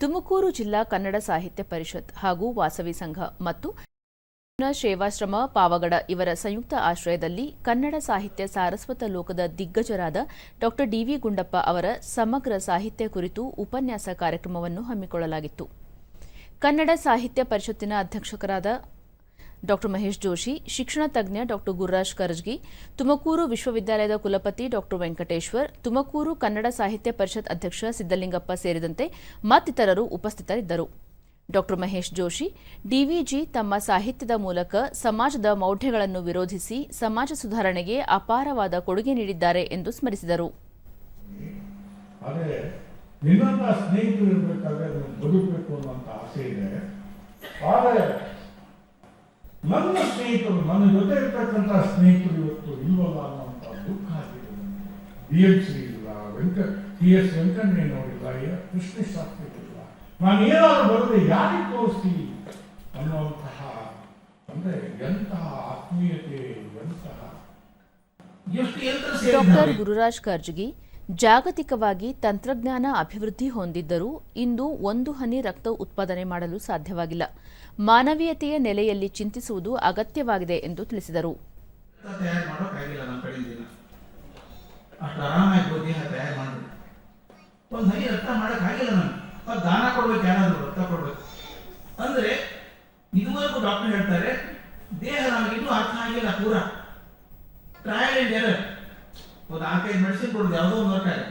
ತುಮಕೂರು ಜಿಲ್ಲಾ ಕನ್ನಡ ಸಾಹಿತ್ಯ ಪರಿಷತ್ ಹಾಗೂ ವಾಸವಿ ಸಂಘ ಮತ್ತು ಸೇವಾಶ್ರಮ ಪಾವಗಡ ಇವರ ಸಂಯುಕ್ತ ಆಶ್ರಯದಲ್ಲಿ ಕನ್ನಡ ಸಾಹಿತ್ಯ ಸಾರಸ್ವತ ಲೋಕದ ದಿಗ್ಗಜರಾದ ಡಾ ಡಿವಿ ಗುಂಡಪ್ಪ ಅವರ ಸಮಗ್ರ ಸಾಹಿತ್ಯ ಕುರಿತು ಉಪನ್ಯಾಸ ಕಾರ್ಯಕ್ರಮವನ್ನು ಹಮ್ಮಿಕೊಳ್ಳಲಾಗಿತ್ತು. ಕನ್ನಡ ಸಾಹಿತ್ಯ ಪರಿಷತ್ತಿನ ಅಧ್ಯಕ್ಷರಾದ ಡಾ ಮಹೇಶ್ ಜೋಶಿ, ಶಿಕ್ಷಣ ತಜ್ಞ ಡಾಕ್ಟರ್ ಗುರುರಾಜ್ ಕರ್ಜ್ಗಿ, ತುಮಕೂರು ವಿಶ್ವವಿದ್ಯಾಲಯದ ಕುಲಪತಿ ಡಾಕ್ಟರ್ ವೆಂಕಟೇಶ್ವರ್, ತುಮಕೂರು ಕನ್ನಡ ಸಾಹಿತ್ಯ ಪರಿಷತ್ ಅಧ್ಯಕ್ಷ ಸಿದ್ದಲಿಂಗಪ್ಪ ಸೇರಿದಂತೆ ಮತ್ತಿತರರು ಉಪಸ್ಥಿತರಿದ್ದರು. ಡಾಕ್ಟರ್ ಮಹೇಶ್ ಜೋಶಿ, ಡಿವಿಜಿ ತಮ್ಮ ಸಾಹಿತ್ಯದ ಮೂಲಕ ಸಮಾಜದ ಮೌಢ್ಯಗಳನ್ನು ವಿರೋಧಿಸಿ ಸಮಾಜ ಸುಧಾರಣೆಗೆ ಅಪಾರವಾದ ಕೊಡುಗೆ ನೀಡಿದ್ದಾರೆ ಎಂದು ಸ್ಮರಿಸಿದರು. ಸ್ನೇಹಿತರು ಇರಬೇಕಾದ್ರೆ ಬದುಕಬೇಕು ಆಸೆ ಇದೆ. ಆದರೆ ನನ್ನ ಸ್ನೇಹಿತರು ನನ್ನ ಜೊತೆ ಇರ್ತಕ್ಕಂಥ ಸ್ನೇಹಿತರು ಇವತ್ತು ಇಲ್ವಲ್ಲ ಅನ್ನುವಂಥ ದುಃಖ ಆಗಿದೆ. ಬಿ ಎಂ ಸಿ ಇಲ್ಲ ವೆಂಕ ಟಿ ಎಸ್ ವೆಂಕಣ್ಣ ನೋಡಿಲ್ಲ ಎ- ಕೃಷ್ಣ ಶಾಸ್ತ್ರಿ ಇಲ್ಲ ನಾನು ಏನಾದ್ರು ಬರೆದ್ರೆ ಯಾರಿಗೆ ತೋರಿಸ್ತೀನಿ ಅನ್ನುವಂತಹ ಅಂದ್ರೆ ಎಂತಹ ಆತ್ಮೀಯತೆ ಎಂತಹ ಎಷ್ಟು ಡಾಕ್ಟರ್ ಗುರುರಾಜ್ ಕರ್ಜ್ಗಿ ಜಾಗತಿಕವಾಗಿ ತಂತ್ರಜ್ಞಾನ ಅಭಿವೃದ್ಧಿ ಹೊಂದಿದ್ದರೂ ಇಂದು ಒಂದು ಹನಿ ರಕ್ತ ಉತ್ಪಾದನೆ ಮಾಡಲು ಸಾಧ್ಯವಾಗಿಲ್ಲ. ಮಾನವೀಯತೆಯ ನೆಲೆಯಲ್ಲಿ ಚಿಂತಿಸುವುದು ಅಗತ್ಯವಾಗಿದೆ ಎಂದು ತಿಳಿಸಿದರು. ಡಾಕ್ಟರ್ ಹೇಳ್ತಾರೆ, ದೇಹ ನಮಗೆ ಇನ್ನೂ ಅರ್ಥ ಆಗಿಲ್ಲ ಪೂರ. Trial error 我打开门儿幸亏我们